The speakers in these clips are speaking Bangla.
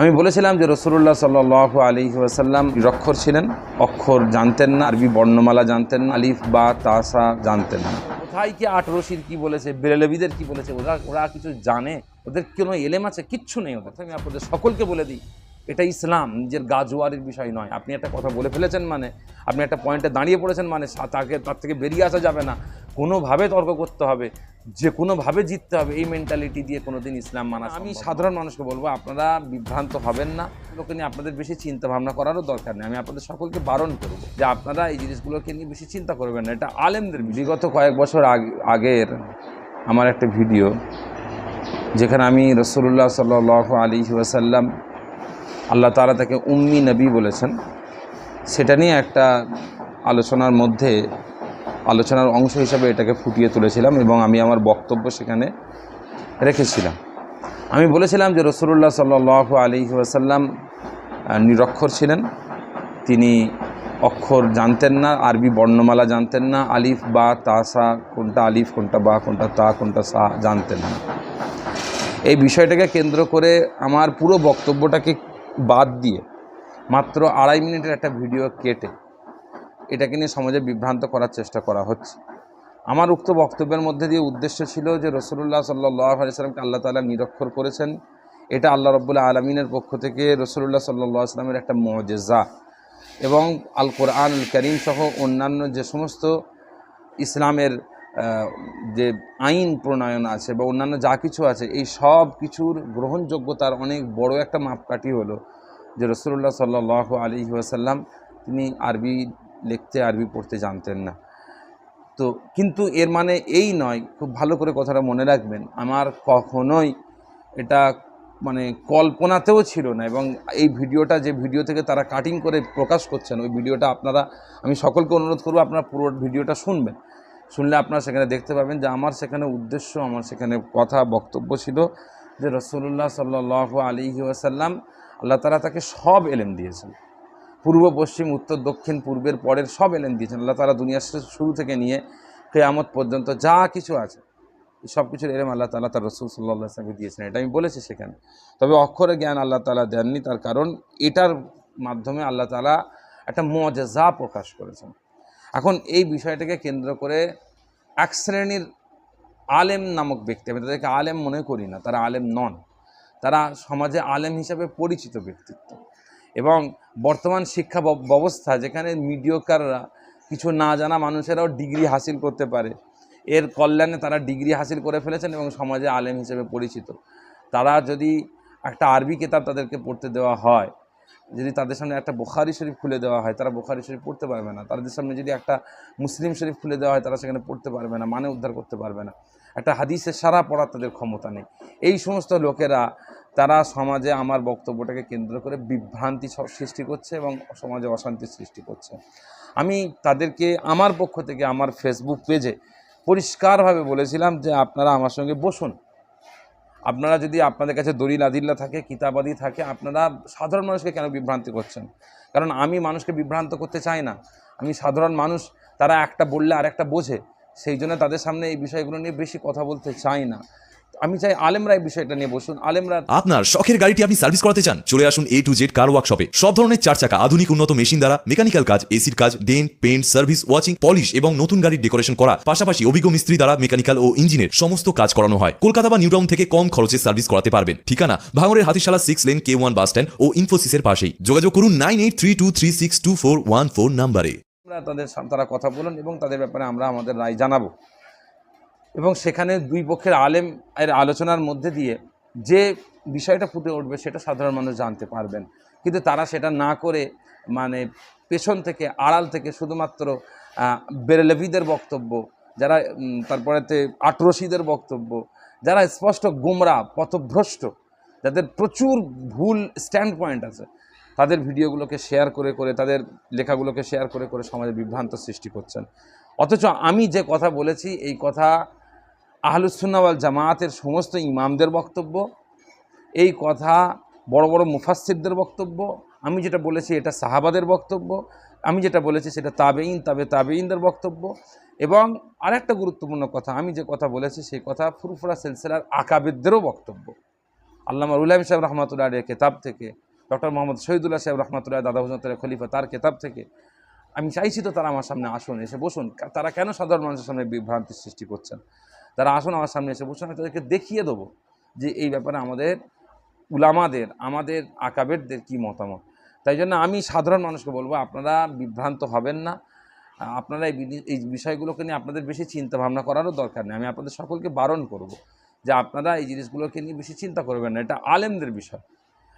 আমি বলেছিলাম যে রসুল্লাহ সাল্লাহ আলী ওয়াসাল্লাম নিরক্ষর ছিলেন। অক্ষর জানতেন না, আরবি বর্ণমালা জানতেন না, আলিফ, বা তাসা জানতেন না। কোথায় কি আট রশির কি বলেছে বেরেলবিদের কি বলেছে, ওরা ওরা কিছু জানে? ওদের কোনো এলেম আছে? কিচ্ছু নেই ওদের। আমি আপনাদের সকলকে বলে দিই, এটা ইসলাম, নিজের গাজোয়ারির বিষয় নয়। আপনি একটা কথা বলে ফেলেছেন মানে আপনি একটা পয়েন্টে দাঁড়িয়ে পড়েছেন মানে তাকে, তার থেকে বেরিয়ে আসা যাবে না। কোনোভাবে তর্ক করতে হবে যে কোনোভাবে জিততে হবে এই মেন্টালিটি দিয়ে কোনোদিন ইসলাম মানা আমি সাধারণ মানুষকে বলব আপনারা বিভ্রান্ত হবেন না। লোকে নিয়ে আপনাদের বেশি চিন্তা ভাবনা করারও দরকার নেই। আমি আপনাদের সকলকে বারণ করব যে আপনারা এই জিনিসগুলোকে নিয়ে বেশি চিন্তা করবেন না। এটা আলেমদের বিগত কয়েক বছর আগ- আগের আমার একটা ভিডিও যেখানে আমি রসুল্লাহ সাল আলী ওয়াসাল্লাম আল্লাহ তাআলা তাকে উম্মি নবী বলেছেন। সেটা নিয়ে একটা আলোচনার মধ্যে আলোচনার অংশ হিসাবে এটাকে ফুটিয়ে তুলেছিলাম এবং আমি আমার বক্তব্য সেখানে রেখেছিলাম। আমি বলেছিলাম যে রসুল্লাহ সাল আলী ওয়াসাল্লাম নিরক্ষর ছিলেন। তিনি অক্ষর জানতেন না, আরবি বর্ণমালা জানতেন না, আলিফ, বা, তা, সা, কোনটা আলিফ, কোনটা বা, কোনটা তা, কোনটা সা জানতেন না। এই বিষয়টাকে কেন্দ্র করে আমার পুরো বক্তব্যটাকে বাদ দিয়ে মাত্র আড়াই মিনিটের একটা ভিডিও কেটে এটাকে নিয়ে সমাজে বিভ্রান্ত করার চেষ্টা করা হচ্ছে। আমার উক্ত বক্তব্যের মধ্যে দিয়ে উদ্দেশ্য ছিল যে রসুল্লাহ সাল্লাহ আলিয়াল্লামকে আল্লাহ তালা নিরক্ষর করেছেন। এটা আল্লাহ রব্বুল্লাহ আলমিনের পক্ষ থেকে রসুল্লাহ সাল্লাহ আসলামের একটা মজেজা এবং আল কোরআন করিম সহ অন্যান্য যে সমস্ত ইসলামের যে আইন প্রণয়ন আছে বা অন্যান্য যা কিছু আছে, এই সব কিছুর গ্রহণযোগ্যতার অনেক বড় একটা মাপকাঠি হলো যে রসুল্লাহ সাল্লাহ আলী ওয়াসাল্লাম তিনি আরবি লিখতে, আরবি পড়তে জানতেন না। তো কিন্তু এর মানে এই নয়, খুব ভালো করে কথাটা মনে রাখবেন, আমার কখনোই এটা মানে কল্পনাতেও ছিল না এবং এই ভিডিওটা যে ভিডিও থেকে তারা কাটিং করে প্রকাশ করছেন, ওই ভিডিওটা আপনারা, আমি সকলকে অনুরোধ করব আপনারা পুরো ভিডিওটা শুনবেন। শুনলে আপনারা সেখানে দেখতে পাবেন যে আমার সেখানে উদ্দেশ্য, আমার সেখানে কথা, বক্তব্য ছিল যে রসুল্লাহ সাল্লাহ আলী ওয়াসাল্লাম, আল্লাহ তালা তাকে সব এলেম দিয়েছেন। পূর্ব, পশ্চিম, উত্তর, দক্ষিণ, পূর্বের, পরের সব এলেম দিয়েছেন। আল্লাহ তালা দুনিয়ার শুরু থেকে নিয়ে কেয়ামত পর্যন্ত যা কিছু আছে সব কিছুর এলেম আল্লাহ তালা তার রসুল সাল্লাহ আসলামকে দিয়েছেন। এটা আমি বলেছি সেখানে। তবে অক্ষরে জ্ঞান আল্লাহ তালা দেননি, তার কারণ এটার মাধ্যমে আল্লাহ তালা একটা মজা প্রকাশ করেছেন। এখন এই বিষয়টাকে কেন্দ্র করে এক শ্রেণির আলেম নামক ব্যক্তি, আমি তাদেরকে আলেম মনে করি না, তারা আলেম নন। তারা সমাজে আলেম হিসাবে পরিচিত ব্যক্তিত্ব। এবং বর্তমান শিক্ষা ব্যবস্থা যেখানে মিডিয়কাররা কিছু না জানা মানুষেরাও ডিগ্রি হাসিল করতে পারে। এর কল্যাণে তারা ডিগ্রি হাসিল করে ফেলেছেন এবং সমাজে আলেম হিসেবে পরিচিত। তারা যদি একটা আরবি কেতাব তাদেরকে পড়তে দেওয়া হয়, যদি তাদের সামনে একটা বোখারি শরীফ খুলে দেওয়া হয়, তারা বোখারি শরীফ পড়তে পারবে না। তাদের সামনে যদি একটা মুসলিম শরীফ খুলে দেওয়া হয়, তারা সেখানে পড়তে পারবে না মানে উদ্ধার করতে পারবে না। একটা হাদিসের সারা পড়ার তাদের ক্ষমতা নেই। এই সমস্ত লোকেরা তারা সমাজে আমার বক্তব্যটাকে কেন্দ্র করে বিভ্রান্তি সৃষ্টি করছে এবং সমাজে অশান্তি সৃষ্টি করছে। আমি তাদেরকে, আমার পক্ষ থেকে আমার ফেসবুক পেজে পরিষ্কারভাবে বলেছিলাম যে আপনারা আমার সঙ্গে বসুন। আপনারা যদি আপনাদের কাছে দলিল আদিল্লা থাকে, কিতাবাদি থাকে, আপনারা সাধারণ মানুষকে কেন বিভ্রান্তি করছেন? কারণ আমি মানুষকে বিভ্রান্ত করতে চাই না। আমি সাধারণ মানুষ, তারা একটা বললে আর একটা বোঝে। সেই জন্য তাদের সামনে এই বিষয়গুলো নিয়ে বেশি কথা বলতে চাই না। আমি চাই আলেমরা এই বিষয়টা নিয়ে বসুন আলেমরা আপনার শখের গাড়িটি আপনি সার্ভিস করাতে চান চলে আসুন এ টু জেড কার ওয়ার্কশপে সব ধরনের চার চাকা আধুনিক উন্নত মেশিন দ্বারা মেকানিক্যাল কাজ এসির কাজ dent paint service washing polish এবং নতুন গাড়ির ডেকোরেশন করা। পাশাপাশি অভিজ্ঞ মিস্ত্রি দ্বারা মেকানিক্যাল ও ইঞ্জিনের সমস্ত কাজ করানো হয়। কলকাতা বা নিউটাউন থেকে কম খরচে সার্ভিস করাতে পারবেন। ঠিকানা ভাঙড়ের Hatishala six lane K one bus stand ও ইনফোসিসের পাশেই। যোগাযোগ করুন nine eight three two three six two four one four নাম্বারে তাদের তারা কথা বলুন এবং তাদের ব্যাপারে আমরা আমাদের রায় জানাব। এবং সেখানে দুই পক্ষের আলেম এর আলোচনার মধ্যে দিয়ে যে বিষয়টা ফুটে উঠবে সেটা সাধারণ মানুষ জানতে পারবেন। কিন্তু তারা সেটা না করে মানে পেছন থেকে, আড়াল থেকে শুধুমাত্র বেরেলভিদের বক্তব্য, যারা তারপরেতে আটরশিদের বক্তব্য, যারা স্পষ্ট গুমরা, পথভ্রষ্ট, যাদের প্রচুর ভুল স্ট্যান্ড পয়েন্ট আছে, তাদের ভিডিওগুলোকে শেয়ার করে করে, তাদের লেখাগুলোকে শেয়ার করে করে সমাজে বিভ্রান্ত সৃষ্টি করছেন। অথচ আমি যে কথা বলেছি, এই কথা আহলুসুন্নাওয়াল জামায়াতের সমস্ত ইমামদের বক্তব্য, এই কথা বড় বড় মুফাসসিরদের বক্তব্য, আমি যেটা বলেছি এটা সাহাবাদের বক্তব্য, আমি যেটা বলেছি সেটা তাবেইন তাবে তাবেইনদের বক্তব্য এবং আরেকটা গুরুত্বপূর্ণ কথা, আমি যে কথা বলেছি সেই কথা ফুরফুরা সিলসিলার আকাবিদদেরও বক্তব্য। আল্লামা উলাইম সাহেব রহমতুল্লাহ কেতাব থেকে, ডক্টর মোহাম্মদ শহীদুল্লাহ সাহেব রহমতুল্লাহ দাদা হুজুর খলিফা তার কেতাব থেকে, আমি চাইছি তো তারা আমার সামনে আসুন, এসে বসুন, তারা কেন সাধারণ মানুষের সামনে বিভ্রান্তির সৃষ্টি করছেন? তারা আসুন আমার সামনে এসে বসুন, আমি তাদেরকে দেখিয়ে দেবো যে এই ব্যাপারে আমাদের উলামাদের, আমাদের আকাবেরদের কি মতামত। তাই জন্য আমি সাধারণ মানুষকে বলব, আপনারা বিভ্রান্ত হবেন না। আপনারা এই বিষয়গুলোকে নিয়ে আপনাদের বেশি চিন্তা ভাবনা করারও দরকার নেই। আমি আপনাদের সকলকে বারণ করব যে আপনারা এই জিনিসগুলোকে নিয়ে বেশি চিন্তা করবেন না। এটা আলেমদের বিষয়।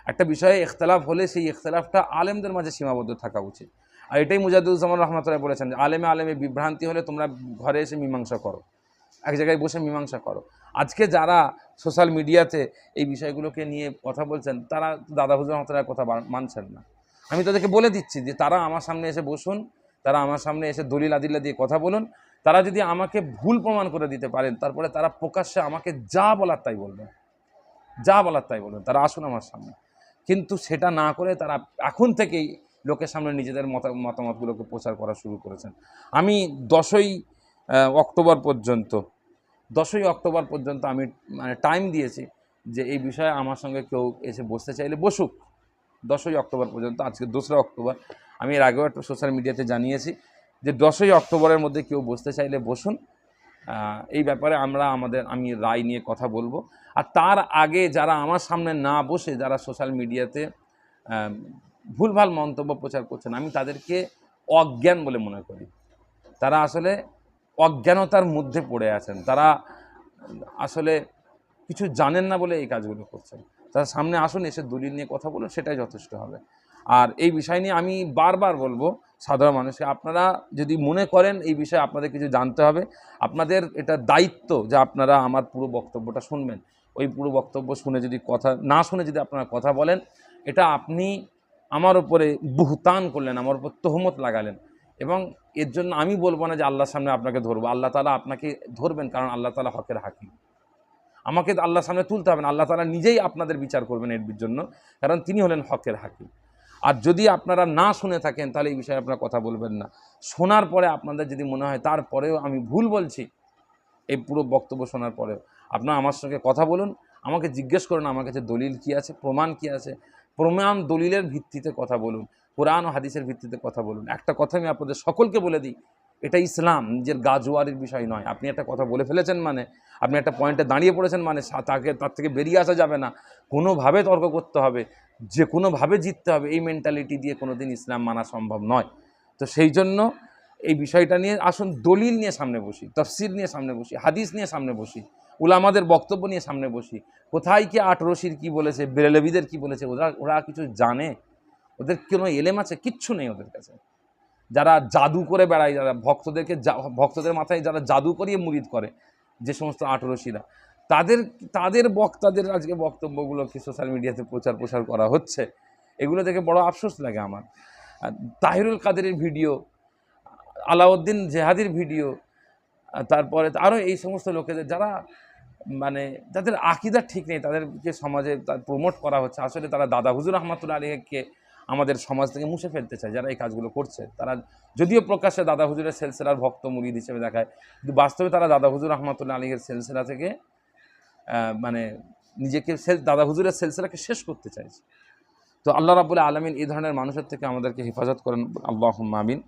একটা বিষয়ে ইখতলাফ হলে সেই ইখতলাফটা আলেমদের মাঝে সীমাবদ্ধ থাকা উচিত। আর এটাই মুজাদুজ্জামান রহমতুল্লাহ বলেছেন আলেমে আলেমে বিভ্রান্তি হলে তোমরা ঘরে এসে মীমাংসা করো। এক জায়গায় বসে মীমাংসা করো। আজকে যারা সোশ্যাল মিডিয়াতে এই বিষয়গুলোকে নিয়ে কথা বলছেন, তারা দাদা হুজুর রহমতুল্লাহ কথা মানছেন না। আমি তাদেরকে বলে দিচ্ছি যে, তারা আমার সামনে এসে বসুন, তারা আমার সামনে এসে দলিল আদিল্লা দিয়ে কথা বলুন। তারা যদি আমাকে ভুল প্রমাণ করে দিতে পারেন, তারপরে তারা প্রকাশ্যে আমাকে যা বলার তাই বলবেন। যা বলার তাই বলবেন, তারা আসুন আমার সামনে। কিন্তু সেটা না করে তারা এখন থেকেই লোকের সামনে নিজেদের মতা মতামতগুলোকে প্রচার করা শুরু করেছেন। আমি দশই অক্টোবর পর্যন্ত, দশই অক্টোবর পর্যন্ত আমি মানে টাইম দিয়েছি যে এই বিষয়ে আমার সঙ্গে কেউ এসে বসতে চাইলে বসুক। দশই অক্টোবর পর্যন্ত, আজকে দোসরা অক্টোবর, আমি এর আগেও একটা সোশ্যাল মিডিয়াতে জানিয়েছি যে দশই অক্টোবরের মধ্যে কেউ বসতে চাইলে বসুন। এই ব্যাপারে আমরা আমাদের, আমি রায় নিয়ে কথা বলব। আর তার আগে যারা আমার সামনে না বসে, যারা সোশ্যাল মিডিয়াতে ভুলভাল মন্তব্য প্রচার করছেন, আমি তাদেরকে অজ্ঞান বলে মনে করি। তারা আসলে অজ্ঞানতার মধ্যে পড়ে আছেন। তারা আসলে কিছু জানেন না বলে এই কাজগুলো করছেন। তারা সামনে আসুন, এসে দলিল নিয়ে কথা বলুন, সেটাই যথেষ্ট হবে। আর এই বিষয় নিয়ে আমি বারবার বলব সাধারণ মানুষকে, আপনারা যদি মনে করেন এই বিষয়ে আপনাদের কিছু জানতে হবে, আপনাদের এটা দায়িত্ব যে আপনারা আমার পুরো বক্তব্যটা শুনবেন। ওই পুরো বক্তব্য শুনে যদি কথা, না শুনে যদি আপনারা কথা বলেন, এটা আপনি আমার উপরে বুহতান করলেন, আমার উপর তহমত লাগালেন। এবং এর জন্য আমি বলব না যে আল্লাহর সামনে আপনাকে ধরবো। আল্লাহ তালা আপনাকে ধরবেন কারণ আল্লাহ তালা হকের হাকিম। আমাকে আল্লাহর সামনে তুলতে হবে না, আল্লাহ তালা নিজেই আপনাদের বিচার করবেন এর জন্য, কারণ তিনি হলেন হকের হাকিম। আর যদি আপনারা না শুনে থাকেন, তাহলে এই বিষয়ে আপনারা কথা বলবেন না। শোনার পরে আপনাদের যদি মনে হয়, তারপরেও আমি ভুল বলছি, এই পুরো বক্তব্য শোনার পরেও। আপনারা আমার সঙ্গে কথা বলুন, আমাকে জিজ্ঞেস করুন, আমার কাছে দলিল কী আছে, প্রমাণ কী আছে, প্রমাণ দলিলের ভিত্তিতে কথা বলুন। কোরআন ও হাদিসের ভিত্তিতে কথা বলুন। একটা কথা আমি আপনাদের সকলকে বলে দিই, এটা ইসলাম, নিজের গাজোয়ারির বিষয় নয়। আপনি একটা কথা বলে ফেলেছেন মানে আপনি একটা পয়েন্টে দাঁড়িয়ে পড়েছেন মানে তাকে, তার থেকে বেরিয়ে আসা যাবে না। কোনোভাবে তর্ক করতে হবে, যে কোনোভাবে জিততে হবে, এই মেন্টালিটি দিয়ে কোনো দিন ইসলাম মানা সম্ভব নয়। তো সেই জন্য এই বিষয়টা নিয়ে আসুন, দলিল নিয়ে সামনে বসি, তফসির নিয়ে সামনে বসি, হাদিস নিয়ে সামনে বসি, উলামাদের বক্তব্য নিয়ে সামনে বসি। কোথায় কি আট রশির কী বলেছে বেরেলবিদের কী বলেছে, ওরা ওরা কিছু জানে? ওদের কোনো এলেম আছে? কিচ্ছু নেই ওদের কাছে। যারা জাদু করে বেড়ায়, যারা ভক্তদেরকে ভক্তদের মাথায় যারা জাদু করিয়ে মুরিদ করে, যে সমস্ত আটরশিরা তাদের তাদের বক্তাদের আজকে বক্তব্যগুলোকে সোশ্যাল মিডিয়াতে প্রচার প্রসার করা হচ্ছে? এগুলো দেখে বড় আফসোস লাগে আমার। তাহিরুল কাদেরের ভিডিও, আলাউদ্দিন জেহাদির ভিডিও তারপরে আরও এই সমস্ত লোকেদের যারা মানে যাদের আকিদা ঠিক নেই, তাদেরকে সমাজে প্রমোট করা হচ্ছে। আসলে তারা দাদা হুজুর রহমতুল্লা আলীকে আমাদের সমাজ থেকে মুছে ফেলতে চায় যারা এই কাজগুলো করছে। তারা যদিও প্রকাশ্যে দাদা হুজুরের সেলসেলার ভক্ত মুরিদ হিসেবে দেখায়, কিন্তু বাস্তবে তারা দাদা হুজুর রহমতুল্লা আলীর সেলসেলা থেকে মানে নিজেকে দাদা হুজুরের সেলসেলাকে শেষ করতে চাইছে। তো আল্লাহ রাবুল আলমিন এই ধরনের মানুষের থেকে আমাদেরকে হেফাজত করেন। আল্লাহ আমিন।